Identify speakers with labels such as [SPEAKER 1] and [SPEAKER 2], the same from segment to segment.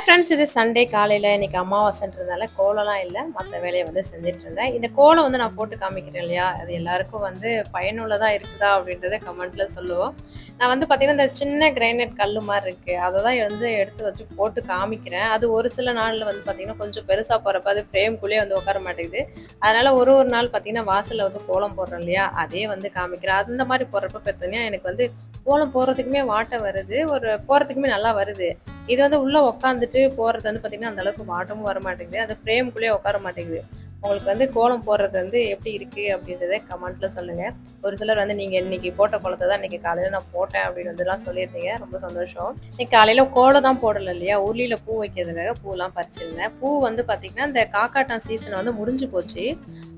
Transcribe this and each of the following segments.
[SPEAKER 1] Hi friends இது Sunday காலையில் இன்னைக்கு அமாவாசைன்றதுனால கோலம்லாம் இல்லை. மற்ற வேலையை வந்து செஞ்சுட்டு இருந்தேன் இந்த கோலம் வந்து நான் போட்டு காமிக்கிறேன் இல்லையா? அது எல்லாருக்கும் வந்து பயனுள்ளதாக இருக்குதா அப்படின்றத கமெண்ட்டில் சொல்லுவோம். நான் வந்து பார்த்திங்கன்னா இந்த சின்ன கிரைனைட் கல் மாதிரி இருக்குது அதை தான் வந்து எடுத்து வச்சு போட்டு காமிக்கிறேன். அது ஒரு சில நாளில் வந்து பார்த்திங்கன்னா கொஞ்சம் பெருசாக போகிறப்ப அது ஃப்ரேம்குள்ளேயே வந்து உட்கார மாட்டேங்குது. அதனால் ஒரு ஒரு நாள் பார்த்திங்கன்னா வாசலில் வந்து கோலம் போடுறோம் இல்லையா? அதே வந்து காமிக்கிறேன். அந்த மாதிரி போடுறப்ப பார்த்தீங்கன்னா எனக்கு வந்து கோலம் போடுறதுக்குமே வாட்டை வருது. ஒரு போகிறதுக்குமே நல்லா வருது. இது வந்து உள்ள உட்காந்துட்டு போறது வந்து பாத்தீங்கன்னா அந்த அளவுக்கு வாட்டமும் வர மாட்டேங்குது. அந்த ஃப்ரேம்குள்ளேயே உட்கார மாட்டேங்குது. உங்களுக்கு வந்து கோலம் போடுறது வந்து எப்படி இருக்கு அப்படின்றத கமெண்ட்ல சொல்லுங்க. ஒரு சிலர் வந்து நீங்க இன்னைக்கு போட்ட கோலத்தை தான் இன்னைக்கு காலையில நான் போட்டேன் அப்படின்னு வந்துலாம் சொல்லியிருந்தீங்க. ரொம்ப சந்தோஷம். இன்னைக்கு காலையில கோலம் தான் போடல இல்லையா? உருளியில பூ வைக்கிறதுக்காக பூலாம் பறிச்சிருந்தேன். பூ வந்து பாத்தீங்கன்னா இந்த காக்காட்டான் சீசன் வந்து முடிஞ்சு போச்சு.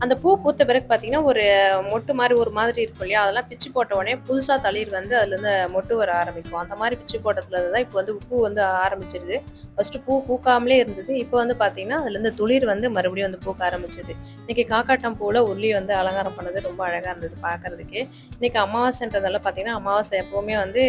[SPEAKER 1] அந்த பூ பூத்த பிறகு பார்த்தீங்கன்னா ஒரு மொட்டு மாதிரி ஒரு மாதிரி இருக்கும் இல்லையா? அதெல்லாம் பிச்சு போட்ட உடனே புதுசாக தளிர் வந்து அதுலேருந்து மொட்டு வர ஆரம்பிக்கும். அந்த மாதிரி பிச்சு போட்டதுலேருந்து தான் இப்போ வந்து பூ வந்து ஆரம்பிச்சிருது. ஃபர்ஸ்ட் பூ பூக்காமலே இருந்தது. இப்போ வந்து பார்த்தீங்கன்னா அதுலேருந்து துளிர் வந்து மறுபடியும் வந்து பூக்க ஆரம்பிச்சது இன்னைக்கு காக்காட்டம் பூவில் உள்ளி வந்து அலங்காரம் பண்ணது ரொம்ப அழகாக இருந்தது பார்க்கறதுக்கு இன்னைக்கு அமாவாசைன்றதால பார்த்தீங்கன்னா அமாவாசை எப்போவுமே வந்து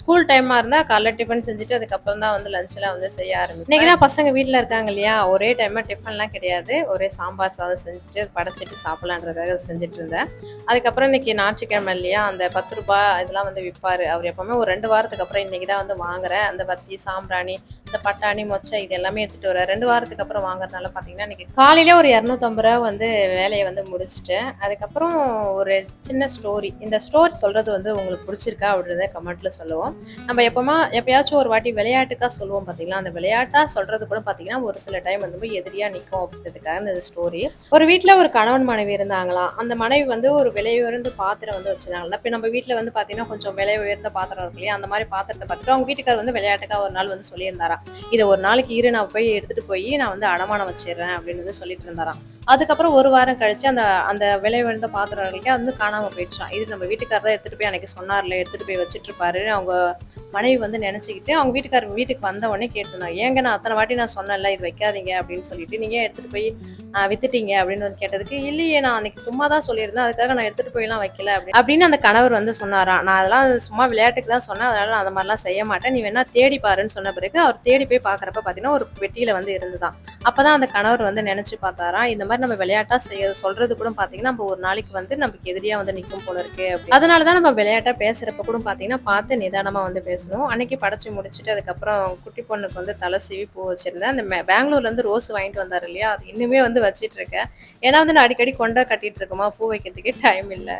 [SPEAKER 1] ஸ்கூல் டைமாக இருந்தால் காலைல டிஃபன் செஞ்சுட்டு அதுக்கப்புறம் தான் வந்து லஞ்செலாம் வந்து செய்ய ஆரம்பிச்சு இன்னைக்கு தான் பசங்க வீட்டில் இருக்காங்க இல்லையா? ஒரே டைமாக டிஃபன்லாம் கிடையாது. ஒரே சாம்பார் சாதம் செஞ்சுட்டு படைச்சிட்டு சாப்பிட்லான்றதாக செஞ்சுட்டு இருந்தேன். அதுக்கப்புறம் இன்னைக்கு ஞாயிற்றுக்கிழமை இல்லையா அந்த பத்து ரூபாய் இதெல்லாம் வந்து விற்பாரு. அவர் எப்பவுமே ஒரு ரெண்டு வாரத்துக்கு அப்புறம் இன்னைக்கு தான் வந்து வாங்குறேன். அந்த வத்தி சாம்பிராணி இந்த பட்டாணி மொச்சை இது எல்லாமே எடுத்துட்டு வர ரெண்டு வாரத்துக்கு அப்புறம் வாங்குறதுனால பாத்தீங்கன்னா இன்னைக்கு காலையில ஒரு இரநூத்தம்பது ரூபா வந்து வேலையை வந்து முடிச்சிட்டேன். அதுக்கப்புறம் ஒரு சின்ன ஸ்டோரி இந்த ஸ்டோரி சொல்றது வந்து உங்களுக்கு பிடிச்சிருக்கா அப்படின்றத கமெண்ட்ல சொல்லுவோம். நம்ம எப்பமா எப்பயாச்சும் ஒரு வாட்டி விளையாட்டுக்கா சொல்லுவோம் பாத்தீங்களா? அந்த விளையாட்டா சொல்றது கூட பாத்தீங்கன்னா ஒரு சில டைம் வந்து போய் எதிரியா நிற்கும் அப்படின்றதுக்காக இந்த ஸ்டோரி ஒரு வீட்டில் ஒரு கணவன் மனைவி இருந்தாங்களாம் அந்த மனைவி வந்து ஒரு விலை உயர்ந்த பாத்திரம் வந்து வச்சிருந்தாங்களா இப்போ நம்ம வீட்டில் வந்து பார்த்தீங்கன்னா கொஞ்சம் விலை உயர்ந்த பாத்திரம் இருக்கு இல்லையா? அந்த மாதிரி பாத்திரத்தை பார்த்துட்டு அவங்க வீட்டுக்கார் வந்து விளையாட்டுக்காக ஒரு நாள் வந்து சொல்லியிருந்தாராம். இதை ஒரு நாளைக்கு இரு நான் போய் எடுத்துட்டு போய் நான் வந்து அடமானம் வச்சிடுறேன் அப்படின்னு வந்து சொல்லிட்டு இருந்தாராம். அதுக்கப்புறம் ஒரு வாரம் கழிச்சு அந்த அந்த விலை உயர்ந்த பாத்திரம் இருக்கு வந்து காணாமல் போயிடுச்சான் இது நம்ம வீட்டுக்காரர் தான் எடுத்துகிட்டு போய் அன்னைக்கு சொன்னார்ல எடுத்துட்டு போய் வச்சிட்டு இருப்பாரு அவங்க மனைவி வந்து நினச்சிக்கிட்டு அவங்க வீட்டுக்காரர் வீட்டுக்கு வந்த உடனே கேட்டிருந்தாங்க. ஏங்க நான் அத்தனை வாட்டி நான் சொன்னேன்ல இது வைக்காதீங்க அப்படின்னு சொல்லிட்டு நீங்க எடுத்துகிட்டு எடுத்துட்டு போய் வித்துட்டீங்க அப்படின்னு வந்து கேட்டதுக்கு இல்லையே நான் அன்னைக்கு சும்மா தான் சொல்லியிருந்தேன். அதுக்காக நான் எடுத்துட்டு போயெல்லாம் வைக்கல அப்படின்னு அந்த கணவர் வந்து சொன்னாராம். நான் அதெல்லாம் சும்மா விளையாட்டுக்கு தான் சொன்னேன். அதனால நான் அந்த மாதிரிலாம் செய்ய மாட்டேன். நீ வேணா தேடி பாருன்னு சொன்ன பிறகு அவர் தேடி போய் பாக்குறப்ப பாத்தீங்கன்னா ஒரு வெட்டியில் வந்து இருந்துதான். அப்பதான் அந்த கணவர் வந்து நினைச்சு பார்த்தாராம் இந்த மாதிரி நம்ம விளையாட்டா செய்ய சொல்றது கூட பாத்தீங்கன்னா நம்ம ஒரு நாளைக்கு வந்து நமக்கு எதிரியா வந்து நிற்கும் போல இருக்கு அப்படி. அதனாலதான் நம்ம விளையாட்டா பேசுறப்ப கூட பாத்தீங்கன்னா பார்த்து நிதானமா வந்து பேசணும். அன்னைக்கு படைச்சு முடிச்சுட்டு அதுக்கப்புறம் குட்டி பொண்ணுக்கு வந்து தலை சீவி பூ வச்சிருந்தேன். அந்த மே- பெங்களூர்ல இருந்து ரோஸ் வாங்கிட்டு வந்தாரு இல்லையா? அது இன்னுமே வந்து வச்சிட்டு இருக்கேன். ஏன்னா வந்து நான் அடிக்கடி கொண்டா கட்டிட்டு இருக்கோமா? பூ வைக்கிறதுக்கே டைம் இல்லை.